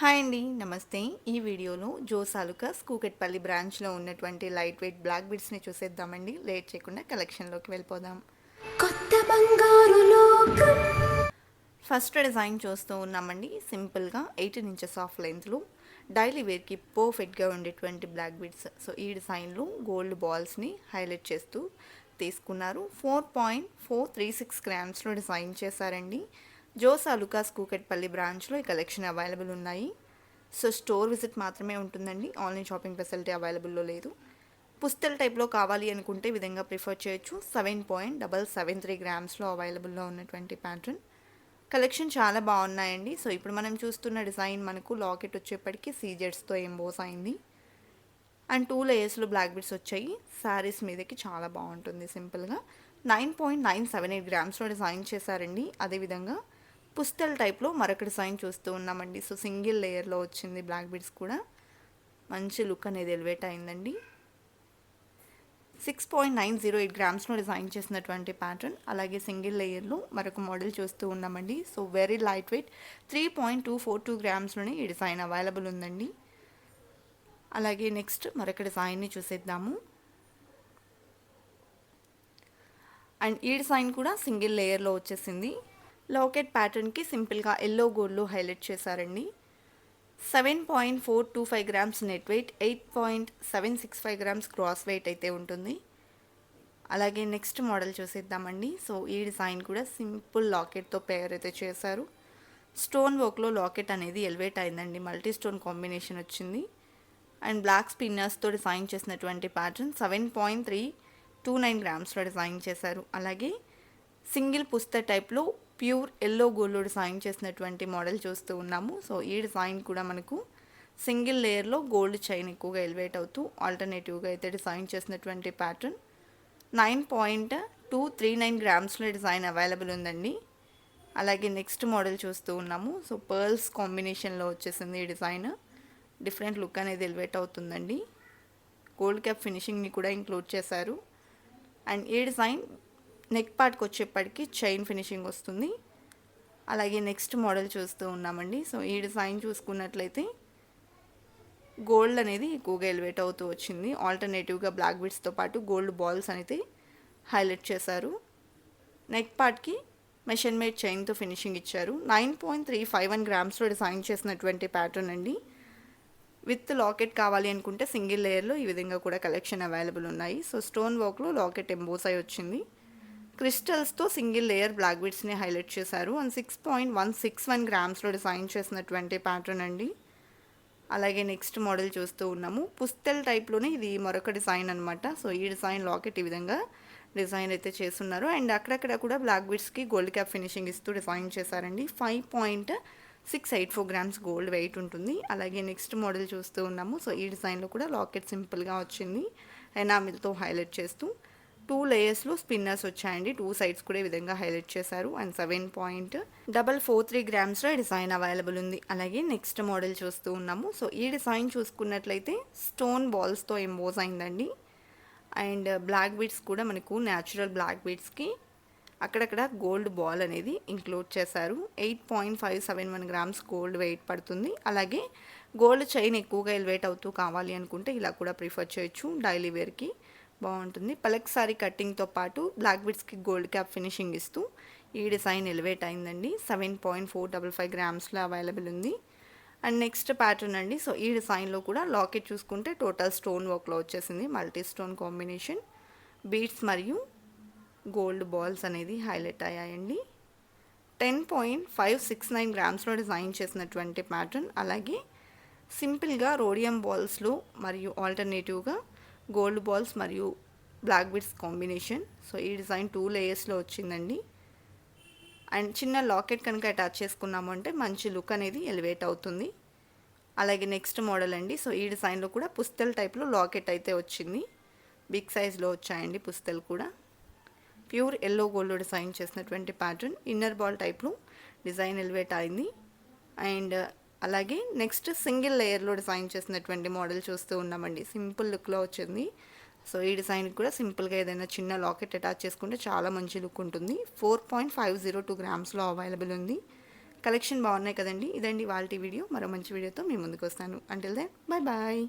Hi అండి నమస్తే. ఈ వీడియోలో జోసాలుకాస్ కూకట్పల్లి బ్రాంచ్లో ఉన్నటువంటి లైట్ వెయిట్ బ్లాక్ బిడ్స్ని చూసేద్దామండి. లేట్ చేయకుండా కలెక్షన్లోకి వెళ్ళిపోదాం. కొత్త బంగారు లోకం. ఫస్ట్ డిజైన్ చూస్తూ ఉన్నామండి. సింపుల్గా ఎయిటీన్ ఇంచెస్ ఆఫ్ లెంత్లో డైలీ వేర్కి పర్ఫెక్ట్గా ఉండేటువంటి బ్లాక్ బిడ్స్. సో ఈ డిజైన్లో గోల్డ్ బాల్స్ని హైలైట్ చేస్తూ తీసుకున్నారు. Four point four three six గ్రామ్స్లో design చేశారండి. జోస్ అలుకాస్ కూకట్పల్లి బ్రాంచ్లో ఈ కలెక్షన్ అవైలబుల్ ఉన్నాయి. సో స్టోర్ విజిట్ మాత్రమే ఉంటుందండి. ఆన్లైన్ షాపింగ్ ఫెసిలిటీ అవైలబుల్లో లేదు. పుస్తల్ టైప్లో కావాలి అనుకుంటే విధంగా ప్రిఫర్ చేయొచ్చు. Seven point double seven three గ్రామ్స్లో అవైలబుల్లో ఉన్నటువంటి ప్యాటర్న్. కలెక్షన్ చాలా బాగున్నాయండి. సో ఇప్పుడు మనం చూస్తున్న డిజైన్ మనకు లాకెట్ వచ్చేప్పటికి సీజెడ్స్తో ఎంబోస్ అయింది. అండ్ టూ లేయర్స్లో బ్లాక్ బిట్స్ వచ్చాయి. శారీస్ మీదకి చాలా బాగుంటుంది సింపుల్గా. Nine point nine seven eight గ్రామ్స్లో design చేశారండి. అదేవిధంగా పుస్తల్ టైప్లో మరొక డిజైన్ చూస్తూ ఉన్నామండి. సో సింగిల్ లేయర్లో వచ్చింది బ్లాక్ బీడ్స్ కూడా. మంచి లుక్ అనేది ఎలివేట్ అయిందండి. Six point nine zero eight గ్రామ్స్లో design చేసినటువంటి ప్యాటర్న్. అలాగే సింగిల్ లేయర్లో మరొక మోడల్ చూస్తూ ఉన్నామండి. So very light weight. Three point two four two గ్రామ్స్లోనే ఈ డిజైన్ అవైలబుల్ ఉందండి. అలాగే నెక్స్ట్ మరొక డిజైన్ని చూసేద్దాము. అండ్ ఈ డిజైన్ కూడా సింగిల్ లేయర్లో వచ్చేసింది. లాకెట్ ప్యాటర్న్కి సింపుల్గా ఎల్లో గోల్డ్లో హైలైట్ చేశారండి. Seven point four two five grams net weight eight point seven six five grams gross weight అయితే ఉంటుంది. అలాగే నెక్స్ట్ మోడల్ చూసేద్దామండి. సో ఈ డిజైన్ కూడా సింపుల్ లాకెట్తో పేర్ అయితే చేశారు. స్టోన్ వర్క్లో లాకెట్ అనేది ఎలివేట్ అయిందండి. మల్టీ స్టోన్ కాంబినేషన్ వచ్చింది. అండ్ బ్లాక్ స్పిన్నర్స్తో డిజైన్ చేసినటువంటి pattern seven point three two nine గ్రామ్స్లో design చేశారు. అలాగే సింగిల్ పుస్త టైప్లో ప్యూర్ ఎల్లో గోల్డ్ డిజైన్ చేసినటువంటి మోడల్ చూస్తూ ఉన్నాము. సో ఈ డిజైన్ కూడా మనకు సింగిల్ లేయర్లో గోల్డ్ చైన్ ఎక్కువగా ఎలివేట్ అవుతూ ఆల్టర్నేటివ్గా అయితే డిజైన్ చేసినటువంటి pattern. Nine point two three nine గ్రామ్స్లో design available ఉందండి. అలాగే నెక్స్ట్ మోడల్ చూస్తూ ఉన్నాము. సో పర్ల్స్ కాంబినేషన్లో వచ్చేసింది ఈ డిజైన్. డిఫరెంట్ లుక్ అనేది ఎలివేట్ అవుతుందండి. గోల్డ్ క్యాప్ ఫినిషింగ్ని కూడా ఇంక్లూడ్ చేశారు. అండ్ ఈ డిజైన్ నెక్ పార్ట్కి వచ్చేప్పటికి చైన్ ఫినిషింగ్ వస్తుంది. అలాగే నెక్స్ట్ మోడల్ చూస్తూ ఉన్నామండి. సో ఈ డిజైన్ చూసుకున్నట్లయితే గోల్డ్ అనేది ఎక్కువగా ఎలివేట్ అవుతూ వచ్చింది. ఆల్టర్నేటివ్గా బ్లాక్ బిట్స్తో పాటు గోల్డ్ బాల్స్ అనేది హైలైట్ చేశారు. నెక్ పార్ట్కి మెషిన్ మేడ్ చైన్తో ఫినిషింగ్ ఇచ్చారు. Nine point three five one గ్రామ్స్లో design చేసినటువంటి ప్యాటర్న్ అండి. విత్ లాకెట్ కావాలి అనుకుంటే సింగిల్ లేయర్లో ఈ విధంగా కూడా కలెక్షన్ అవైలబుల్ ఉన్నాయి. సో స్టోన్ వర్క్లో లాకెట్ ఎంబోస్ అయి వచ్చింది. క్రిస్టల్స్తో సింగిల్ లేయర్ బ్లాక్ బిట్స్ని హైలైట్ చేశారు. And six point one six one గ్రామ్స్లో design చేసినటువంటి ప్యాటర్న్ అండి. అలాగే నెక్స్ట్ మోడల్ చూస్తూ ఉన్నాము. పుస్తల్ టైప్లోనే ఇది మరొక డిజైన్ అనమాట సో ఈ డిజైన్ లాకెట్ ఈ విధంగా డిజైన్ అయితే చేస్తున్నారు. అండ్ అక్కడక్కడ కూడా బ్లాక్ బిట్స్కి గోల్డ్ క్యాప్ ఫినిషింగ్ ఇస్తూ డిజైన్ చేశారండి. Five point six eight four grams gold weight ఉంటుంది. అలాగే నెక్స్ట్ మోడల్ చూస్తూ ఉన్నాము. సో ఈ డిజైన్లో కూడా లాకెట్ సింపుల్గా వచ్చింది. ఎనామిల్తో హైలైట్ చేస్తూ టూ లేయర్స్లో స్పిన్నర్స్ వచ్చాయండి. టూ సైడ్స్ కూడా ఈ విధంగా హైలైట్ చేశారు. And seven point double four three గ్రామ్స్లో ఈ డిజైన్ అవైలబుల్ ఉంది. అలాగే నెక్స్ట్ మోడల్ చూస్తూ ఉన్నాము. సో ఈ డిజైన్ చూసుకున్నట్లయితే స్టోన్ బాల్స్తో ఎంబోజ్ అయిందండి. అండ్ బ్లాక్ బీడ్స్ కూడా మనకు న్యాచురల్ బ్లాక్ బీడ్స్కి అక్కడక్కడ గోల్డ్ బాల్ అనేది ఇంక్లూడ్ చేశారు. Eight point five seven one grams gold weight పడుతుంది. అలాగే గోల్డ్ చైన్ ఎక్కువగా ఎలివేట్ అవుతూ కావాలి అనుకుంటే ఇలా కూడా ప్రిఫర్ చేయొచ్చు డైలీ వేర్కి. బాగుంటుంది. పలక్ సారీ కట్టింగ్తో పాటు బ్లాక్ బిడ్స్కి గోల్డ్ క్యాప్ ఫినిషింగ్ ఇస్తూ ఈ డిజైన్ ఎలివేట్ అయిందండి. Seven point four double five గ్రామ్స్లో available ఉంది. అండ్ నెక్స్ట్ ప్యాటర్న్ అండి. సో ఈ డిజైన్లో కూడా లాకెట్ చూసుకుంటే టోటల్ స్టోన్ వర్క్లో వచ్చేసింది. Multi stone combination. బీడ్స్ మరియు గోల్డ్ బాల్స్ అనేది హైలైట్ అయ్యాయండి. Ten point five six nine గ్రామ్స్లో design చేసినటువంటి ప్యాటర్న్. అలాగే సింపుల్గా రోడియం బాల్స్లో మరియు ఆల్టర్నేటివ్గా గోల్డ్ బాల్స్ మరియు బ్లాక్ బిట్స్ కాంబినేషన్. సో ఈ డిజైన్ టూ లేయర్స్లో వచ్చిందండి. అండ్ చిన్న లాకెట్ కనుక అటాచ్ చేసుకున్నాము అంటే మంచి లుక్ అనేది ఎలివేట్ అవుతుంది. అలాగే నెక్స్ట్ మోడల్ అండి. సో ఈ డిజైన్లో కూడా పుస్తల్ టైప్లో లాకెట్ అయితే వచ్చింది. బిగ్ సైజ్లో వచ్చాయండి పుస్తలు కూడా. ప్యూర్ ఎల్లో గోల్డ్ డిజైన్ చేసినటువంటి ప్యాటర్న్. ఇన్నర్ బాల్ టైప్లో డిజైన్ ఎలివేట్ అయింది. అండ్ అలాగే నెక్స్ట్ సింగిల్ లేయర్లో డిజైన్ చేసినటువంటి మోడల్ చూస్తూ ఉన్నామండి. సింపుల్ లుక్లో వచ్చింది. సో ఈ డిజైన్కి కూడా సింపుల్గా ఏదైనా చిన్న లాకెట్ అటాచ్ చేసుకుంటే చాలా మంచి లుక్ ఉంటుంది. Four point five zero two గ్రామ్స్లో available ఉంది. కలెక్షన్ బాగున్నాయి కదండి. ఇదండి వాళ్ళ వీడియో. మరో మంచి వీడియోతో మీ ముందుకు వస్తాను. Until then bye bye